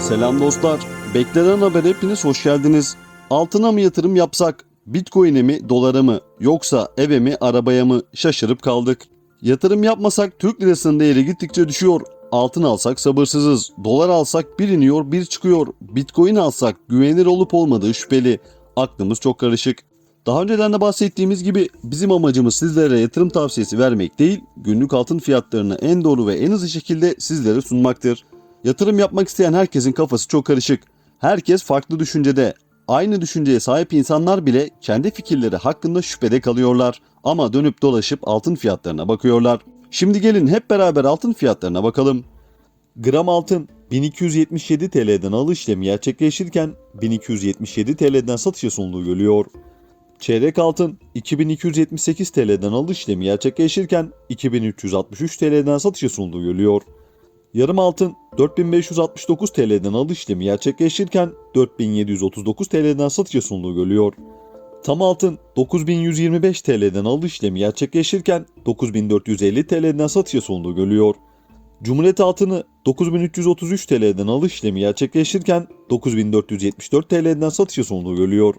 Selam dostlar. Beklenen haber hepiniz hoş geldiniz. Altına mı yatırım yapsak? Bitcoin'e mi, dolara mı? Yoksa eve mi, arabaya mı? Şaşırıp kaldık. Yatırım yapmasak Türk lirasının değeri gittikçe düşüyor. Altın alsak sabırsızız. Dolar alsak bir iniyor bir çıkıyor. Bitcoin alsak güvenilir olup olmadığı şüpheli. Aklımız çok karışık. Daha önceden de bahsettiğimiz gibi bizim amacımız sizlere yatırım tavsiyesi vermek değil, günlük altın fiyatlarını en doğru ve en hızlı şekilde sizlere sunmaktır. Yatırım yapmak isteyen herkesin kafası çok karışık. Herkes farklı düşüncede. Aynı düşünceye sahip insanlar bile kendi fikirleri hakkında şüphede kalıyorlar. Ama dönüp dolaşıp altın fiyatlarına bakıyorlar. Şimdi gelin hep beraber altın fiyatlarına bakalım. Gram altın 1277 TL'den alış işlemi gerçekleşirken 1277 TL'den satışa sunduğu görülüyor. Çeyrek altın 2278 TL'den alış işlemi gerçekleşirken 2363 TL'den satışa sunduğu görülüyor. Yarım altın 4569 TL'den alış işlemi gerçekleşirken 4739 TL'den satışa sunduğu görülüyor. Tam altın 9125 TL'den alış işlemi gerçekleşirken 9450 TL'den satışa sunduğu görülüyor. Cumhuriyet altını 9333 TL'den alış işlemi gerçekleşirken 9474 TL'den satışa sunduğu görülüyor.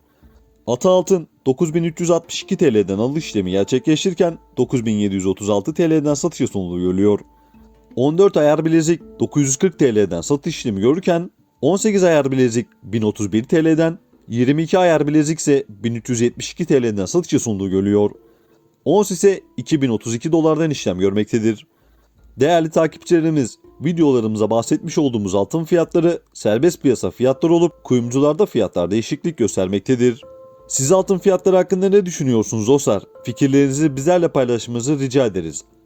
Ata altın 9362 TL'den alış işlemi gerçekleşirken 9736 TL'den satışa sunduğu görülüyor. 14 ayar bilezik 940 TL'den satış işlemi görürken 18 ayar bilezik 1031 TL'den 22 ayar bilezik ise 1372 TL'den satışa sunduğu görülüyor. Ons ise 2032 dolardan işlem görmektedir. Değerli takipçilerimiz, videolarımıza bahsetmiş olduğumuz altın fiyatları serbest piyasa fiyatları olup kuyumcularda fiyatlar değişiklik göstermektedir. Siz altın fiyatları hakkında ne düşünüyorsunuz dostlar? Fikirlerinizi bizlerle paylaşmanızı rica ederiz.